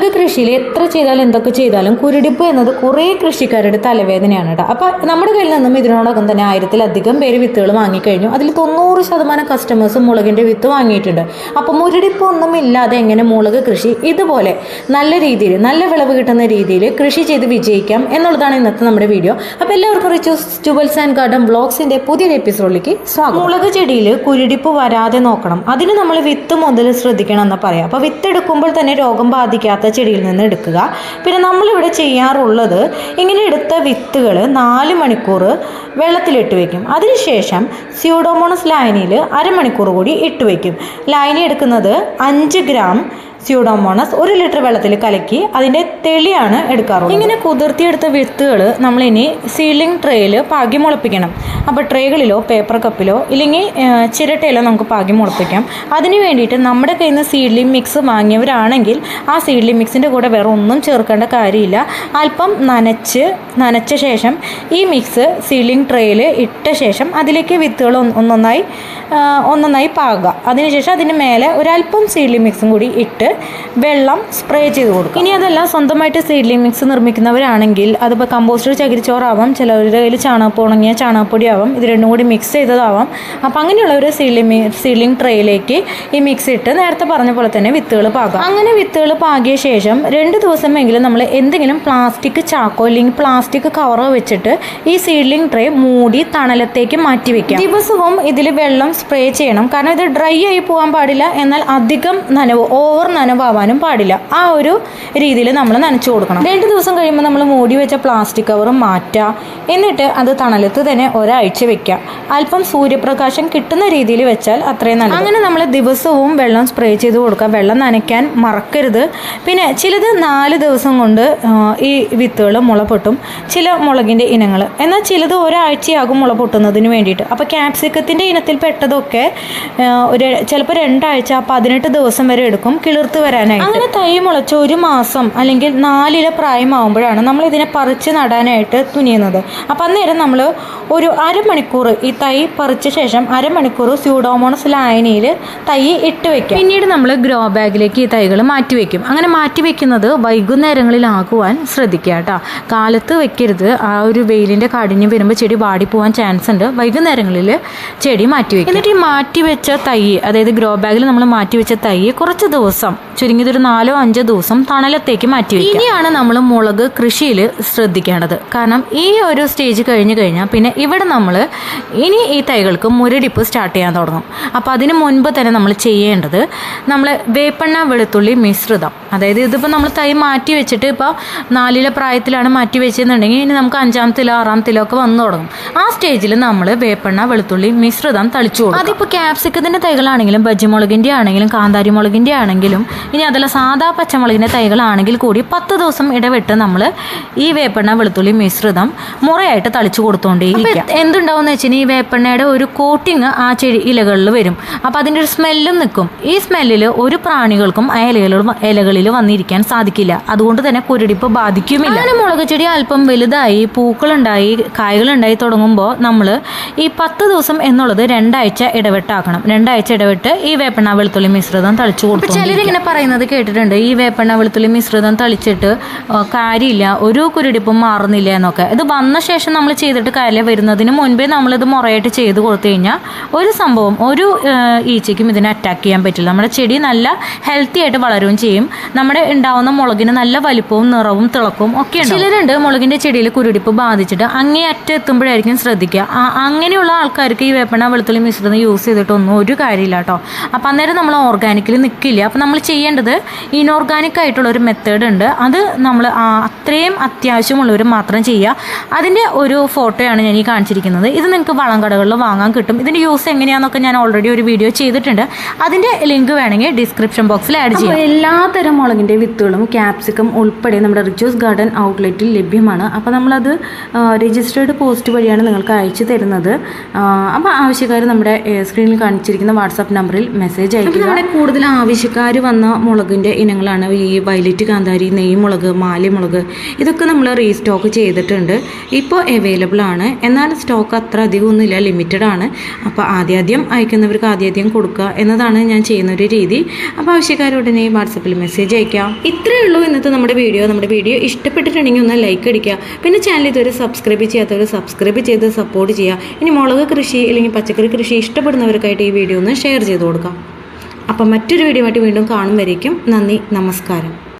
മുളക് കൃഷിയിൽ എത്ര ചെയ്താലും എന്തൊക്കെ ചെയ്താലും കുരുടിപ്പ് എന്നത് കുറേ കൃഷിക്കാരുടെ തലവേദനയാണ് കേട്ടോ അപ്പൊ നമ്മുടെ കയ്യിൽ നിന്നും ഇതിനോടകം തന്നെ ആയിരത്തിലധികം പേര് വിത്തുകൾ വാങ്ങിക്കഴിഞ്ഞു. അതിൽ തൊണ്ണൂറ് ശതമാനം കസ്റ്റമേഴ്സ് മുളകിന്റെ വിത്ത് വാങ്ങിയിട്ടുണ്ട്. അപ്പൊ മുരടിപ്പ് ഒന്നും ഇല്ലാതെ എങ്ങനെ മുളക് കൃഷി ഇതുപോലെ നല്ല രീതിയിൽ നല്ല വിളവ് കിട്ടുന്ന രീതിയിൽ കൃഷി ചെയ്ത് വിജയിക്കാം എന്നുള്ളതാണ് ഇന്നത്തെ നമ്മുടെ വീഡിയോ. അപ്പൊ എല്ലാവർക്കും റിച്ചൂസ് ആൻഡ് ഗാർഡൻ ബ്ലോഗ്സിന്റെ പുതിയൊരു എപ്പിസോഡിലേക്ക് സ്വാഗതം. മുളക് ചെടിയിൽ കുരുടിപ്പ് വരാതെ നോക്കണം. അതിന് നമ്മൾ വിത്ത് മുതൽ ശ്രദ്ധിക്കണം എന്ന് പറയാം. അപ്പൊ വിത്തെടുക്കുമ്പോൾ തന്നെ രോഗം ബാധിക്കാത്ത ചെടിയിൽ നിന്ന് എടുക്കുക. പിന്നെ നമ്മളിവിടെ ചെയ്യാറുള്ളത് ഇങ്ങനെ എടുത്ത വിത്തുകൾ നാല് മണിക്കൂർ വെള്ളത്തിലിട്ട് വയ്ക്കും അതിനുശേഷം സ്യൂഡോമോണസ് ലൈനിയിൽ അരമണിക്കൂർ കൂടി ഇട്ട് വയ്ക്കും ലൈനി എടുക്കുന്നത് അഞ്ച് ഗ്രാം സ്യൂഡോമോണസ് ഒരു ലിറ്റർ വെള്ളത്തിൽ കലക്കി അതിന്റെ തെളിയാണ് എടുക്കാറുള്ളത്. ഇങ്ങനെ കുതിർത്തിയെടുത്ത വിത്തുകൾ നമ്മളിനി സീലിംഗ് ട്രേയിൽ പാകി മുളപ്പിക്കണം. അപ്പോൾ ട്രേകളിലോ പേപ്പർ കപ്പിലോ ഇല്ലെങ്കിൽ ചിരട്ടയിലോ നമുക്ക് പാകി മുളപ്പിക്കാം. അതിന് വേണ്ടിയിട്ട് നമ്മുടെ കയ്യിൽ നിന്ന് സീഡ്ലിംഗ് മിക്സ് വാങ്ങിയവരാണെങ്കിൽ ആ സീഡ്ലിംഗ് മിക്സിന്റെ കൂടെ വേറെ ഒന്നും ചേർക്കേണ്ട കാര്യമില്ല. അല്പം നനച്ച് നനച്ച ശേഷം ഈ മിക്സ് സീലിംഗ് ട്രേയിൽ ഇട്ട ശേഷം അതിലേക്ക് വിത്തുകൾ ഒന്ന് ഒന്നൊന്നായി ഒന്നൊന്നായി പാകുക അതിനുശേഷം അതിന് മേലെ ഒരല്പം സീഡ്ലിംഗ് മിക്സും കൂടി ഇട്ട് വെള്ളം സ്പ്രേ ചെയ്ത് കൊടുക്കും. ഇനി അതെല്ലാം സ്വന്തമായിട്ട് സീഡ്ലിംഗ് മിക്സ് നിർമ്മിക്കുന്നവരാണെങ്കിൽ അതിപ്പോൾ കമ്പോസ്റ്റർ ചകിരിച്ചോറാവാം ചിലവരുടെ കയ്യിൽ ചാണകപ്പ് ഉണങ്ങിയ ചാണകപ്പൊടി ആവാം ഇത് രണ്ടും കൂടി മിക്സ് ചെയ്തതാവാം. അപ്പോൾ അങ്ങനെയുള്ളവർ സീഡ്ലിംഗ് സീഡ്ലിംഗ് ട്രേയിലേക്ക് ഈ മിക്സ് ഇട്ട് നേരത്തെ പറഞ്ഞ പോലെ തന്നെ വിത്തുകൾ പാകാം. അങ്ങനെ വിത്തുകൾ പാകിയ ശേഷം രണ്ട് ദിവസമെങ്കിലും നമ്മൾ എന്തെങ്കിലും പ്ലാസ്റ്റിക് ചാക്കോ അല്ലെങ്കിൽ പ്ലാസ്റ്റിക് കവറോ വെച്ചിട്ട് ഈ സീഡ്ലിംഗ് ട്രേ മൂടി തണലത്തേക്ക് മാറ്റി വെക്കാം. ദിവസവും ഇതിൽ വെള്ളം സ്പ്രേ ചെയ്യണം. കാരണം ഇത് ഡ്രൈ ആയി പോകാൻ പാടില്ല. എന്നാൽ അധികം നനവ് ഓവർ നനവാവാനും പാടില്ല. ആ ഒരു രീതിയിൽ നമ്മൾ നനച്ചു കൊടുക്കണം. രണ്ട് ദിവസം കഴിയുമ്പോൾ നമ്മൾ മൂടി വെച്ച പ്ലാസ്റ്റിക് കവറും മാറ്റുക. എന്നിട്ട് അത് തണലത്ത് തന്നെ ഒരാഴ്ച വെക്കുക. അല്പം സൂര്യപ്രകാശം കിട്ടുന്ന രീതിയിൽ വെച്ചാൽ അത്രയും നല്ലത്. അങ്ങനെ നമ്മൾ ദിവസവും വെള്ളം സ്പ്രേ ചെയ്ത് കൊടുക്കുക. വെള്ളം നനയ്ക്കാൻ മറക്കരുത്. പിന്നെ ചിലത് നാല് ദിവസം കൊണ്ട് ഈ വിത്തുകൾ മുള പൊട്ടും. ചില മുളകിന്റെ ഇനങ്ങൾ. എന്നാൽ ചിലത് ഒരാഴ്ചയാകും മുള പൊട്ടുന്നതിന് വേണ്ടിയിട്ട്. അപ്പോൾ ക്യാപ്സിക്കത്തിന്റെ ഇനത്തിൽ പെട്ടതൊക്കെ ഒരു ചിലപ്പോൾ രണ്ടാഴ്ച പതിനെട്ട് ദിവസം വരെ എടുക്കും. കിളിർത്ത് വരാനായിട്ട്. അങ്ങനെ തൈ മുളച്ച് ഒരു മാസം അല്ലെങ്കിൽ നാലില പ്രായമാകുമ്പോഴാണ് നമ്മൾ ഇതിനെ പറിച്ച് നടാനായിട്ട് തുനിയുന്നത്. അപ്പം അന്നേരം നമ്മൾ ഒരു അരമണിക്കൂർ ഈ തൈ പറിച്ച ശേഷം അരമണിക്കൂർ സ്യൂഡോമോണസ് ലായനിയിൽ തൈ ഇട്ട് വെക്കും. പിന്നീട് നമ്മൾ ഗ്രോ ബാഗിലേക്ക് ഈ തൈകൾ മാറ്റി വെക്കും. അങ്ങനെ മാറ്റി വെക്കുന്നത് വൈകുന്നേരങ്ങളിലാകുവാൻ ശ്രദ്ധിക്കുക കേട്ടോ. കാലത്ത് വെക്കരുത്. ആ ഒരു വെയിലിന്റെ കാഠിന്യം വരുമ്പോൾ ചെടി വാടിപ്പോവാൻ ചാൻസ് ഉണ്ട്. വൈകുന്നേരങ്ങളിൽ ചെടി മാറ്റി വെക്കും. എന്നിട്ട് ഈ മാറ്റി വെച്ച തൈ അതായത് ഗ്രോ ബാഗിൽ നമ്മൾ മാറ്റി വെച്ച തൈ കുറച്ച് ദിവസം ചുരുങ്ങിയത് ഒരു നാലോ അഞ്ചോ ദിവസം തണലത്തേക്ക് മാറ്റി വെക്കും ഇനിയാണ് നമ്മൾ മുളക് കൃഷിയിൽ ശ്രദ്ധിക്കേണ്ടത്. കാരണം ഈ ഒരു സ്റ്റേജ് കഴിഞ്ഞ് കഴിഞ്ഞാൽ പിന്നെ ഇവിടെ നമ്മൾ ഇനി ഈ തൈകൾക്ക് മുരടിപ്പ് സ്റ്റാർട്ട് ചെയ്യാൻ തുടങ്ങും. അപ്പോൾ അതിന് മുൻപ് തന്നെ നമ്മൾ ചെയ്യേണ്ടത് നമ്മൾ വേപ്പെണ്ണ വെളുത്തുള്ളി മിശ്രിതം. അതായത് ഇതിപ്പോൾ നമ്മൾ തൈ മാറ്റി വെച്ചിട്ട് ഇപ്പോൾ നാലിലെ പ്രായത്തിലാണ് മാറ്റി വെച്ചെന്നുണ്ടെങ്കിൽ ഇനി നമുക്ക് അഞ്ചാമത്തിലോ ആറാമത്തിലോ ഒക്കെ വന്നു തുടങ്ങും. ആ സ്റ്റേജിൽ നമ്മൾ വേപ്പെണ്ണ വെളുത്തുള്ളി മിശ്രിതം തളിച്ചു കൊടുക്കും. അതിപ്പോൾ ക്യാപ്സിക്കത്തിന്റെ തൈകളാണെങ്കിലും ബജ്ജിമുളകിന്റെ ആണെങ്കിലും കാന്താരി മുളകിന്റെ ആണെങ്കിലും ഇനി അതല്ല സാധാ പച്ചമുളകിന്റെ തൈകളാണെങ്കിൽ കൂടി പത്ത് ദിവസം ഇടവിട്ട് നമ്മൾ ഈ വേപ്പെണ്ണ വെളുത്തുള്ളി മിശ്രിതം മുറയായിട്ട് തളിച്ചു കൊടുത്തുകൊണ്ടേയിരിക്കും എന്തുണ്ടാവും എന്ന് വെച്ചാൽ ഈ വേപ്പെണ്ണയുടെ ഒരു കോട്ടിങ് ആ ചെടി ഇലകളിൽ വരും. അപ്പോൾ അതിന്റെ ഒരു സ്മെല്ലും നിൽക്കും. ഈ സ്മെല്ലിൽ ഒരു പ്രാണികൾക്കും ആ ഇലകളിൽ ഇലകളിൽ വന്നിരിക്കാൻ സാധിക്കില്ല. അതുകൊണ്ട് തന്നെ കുരുടിപ്പ് ബാധിക്കുമില്ല. അങ്ങനെ മുളക് ചെടി അല്പം വലുതായി പൂക്കളുണ്ടായി കായകളുണ്ടായി തുടങ്ങുമ്പോൾ നമ്മൾ ഈ പത്ത് ദിവസം എന്നുള്ളത് രണ്ടാഴ്ച ഇടവിട്ടാക്കണം. രണ്ടാഴ്ച ഇടവിട്ട് ഈ വേപ്പെണ്ണ വെളുത്തുള്ളി മിശ്രിതം തളിച്ചു കൊടുക്കും ചിലരിങ്ങനെ പറയുന്നത് കേട്ടിട്ടുണ്ട്. ഈ വേപ്പെണ്ണ വെളുത്തുള്ളി മിശ്രിതം തളിച്ചിട്ട് കാര്യമില്ല. ഒരു കുരുടിപ്പും മാറുന്നില്ല എന്നൊക്കെ. ഇത് വന്ന ശേഷം നമ്മൾ ചെയ്തിട്ട് കാര്യം വരുന്നതിന് മുൻപേ നമ്മളിത് മുറയായിട്ട് ചെയ്ത് കൊടുത്തു കഴിഞ്ഞാൽ ഒരു സംഭവം ഒരു ഈച്ചയ്ക്കും ഇതിനെ അറ്റാക്ക് ചെയ്യാൻ പറ്റില്ല. നമ്മുടെ ചെടി നല്ല ഹെൽത്തി ആയിട്ട് വളരുകയും ചെയ്യും. നമ്മുടെ ഉണ്ടാവുന്ന മുളകിന് നല്ല വലിപ്പവും നിറവും തിളക്കവും ഒക്കെ ചിലരുണ്ട് മുളകിന്റെ ചെടിയിൽ കുരുടിപ്പ് ബാധിച്ചിട്ട് അങ്ങേ അറ്റം എത്തുമ്പോഴായിരിക്കും ശ്രദ്ധിക്കുക. അങ്ങനെയുള്ള ആൾക്കാർക്ക് ഈ വേപ്പെണ്ണ വെളുത്തുള്ളി മിശ്രിതം യൂസ് ചെയ്തിട്ടൊന്നും ഒരു കാര്യമില്ല കേട്ടോ. അപ്പം അന്നേരം നമ്മൾ ഓർഗാനിക്കിൽ നിൽക്കില്ല അപ്പം നമ്മൾ ചെയ്യേണ്ടത് ഇനോർഗാനിക് ആയിട്ടുള്ള ഒരു മെത്തേഡ് ഉണ്ട്. അത് നമ്മൾ അത്രയും അത്യാവശ്യമുള്ളവർ മാത്രം ചെയ്യുക. അതിന്റെ ഒരു ഫോട്ടോയാണ് ഞാൻ ഈ കാണിച്ചിരിക്കുന്നത്. ഇത് നിങ്ങൾക്ക് വളം കടകളിൽ വാങ്ങാൻ കിട്ടും. ഇതിന്റെ യൂസ് എങ്ങനെയാണെന്നൊക്കെ ഞാൻ ഓൾറെഡി ഒരു വീഡിയോ ചെയ്തിട്ടുണ്ട്. അതിന്റെ ലിങ്ക് വേണമെങ്കിൽ ഡിസ്ക്രിപ്ഷൻ ബോക്സിൽ ആഡ് ചെയ്യാം. എല്ലാത്തരം മുളകിന്റെ വിത്തുകളും ക്യാപ്സിക്കം ഉൾപ്പെടെ നമ്മുടെ റിച്ചോസ് ഗാർഡൻ ഔട്ട്ലെറ്റിൽ ലഭ്യമാണ്. അപ്പോൾ നമ്മളത് രജിസ്റ്റേർഡ് പോസ്റ്റ് വഴിയാണ് നിങ്ങൾക്ക് അയച്ചു തരുന്നത്. അപ്പോൾ ആവശ്യക്കാർ നമ്മുടെ സ്ക്രീനിൽ കാണിച്ചിരിക്കുന്ന വാട്സാപ്പ് നമ്പറിൽ മെസ്സേജ് അയക്കുക. നമ്മുടെ കൂടുതൽ ആവശ്യക്കാർ വന്ന മുളകിന്റെ ഇനങ്ങളാണ് ഈ വയലറ്റ് കാന്താരി നെയ് മുളക് മാലിമുളക്. ഇതൊക്കെ നമ്മൾ റീസ്റ്റോക്ക് ചെയ്തിട്ടുണ്ട്. ഇപ്പോൾ അവൈലബിൾ ആണ്. എന്നാൽ സ്റ്റോക്ക് അത്ര അധികമൊന്നുമില്ല. ലിമിറ്റഡ് ആണ്. അപ്പോൾ ആദ്യാദ്യം അയക്കുന്നവർക്ക് ആദ്യാദ്യം കൊടുക്കുക എന്നതാണ് ഞാൻ ചെയ്യുന്ന ഒരു രീതി. അപ്പോൾ ആവശ്യക്കാരുടനെ വാട്സപ്പിൽ മെസ്സേജ് അയക്കാം. ഇത്രയേ ഉള്ളൂ ഇന്നത്തെ നമ്മുടെ വീഡിയോ നമ്മുടെ വീഡിയോ ഇഷ്ടപ്പെട്ടിട്ടുണ്ടെങ്കിൽ ഒന്ന് ലൈക്ക് അടിക്കുക. പിന്നെ ചാനൽ ഇതുവരെ സബ്സ്ക്രൈബ് ചെയ്യാത്തവർ സബ്സ്ക്രൈബ് ചെയ്ത് സപ്പോർട്ട് ചെയ്യുക. ഇനി മുളക് കൃഷി അല്ലെങ്കിൽ പച്ചക്കറി കൃഷി ഇഷ്ടപ്പെടുന്നവർക്കായിട്ട് ഈ വീഡിയോ ഒന്ന് ഷെയർ ചെയ്ത് കൊടുക്കാം. അപ്പം മറ്റൊരു വീഡിയോ ആയിട്ട് വീണ്ടും കാണും വരേക്കും നന്ദി നമസ്കാരം.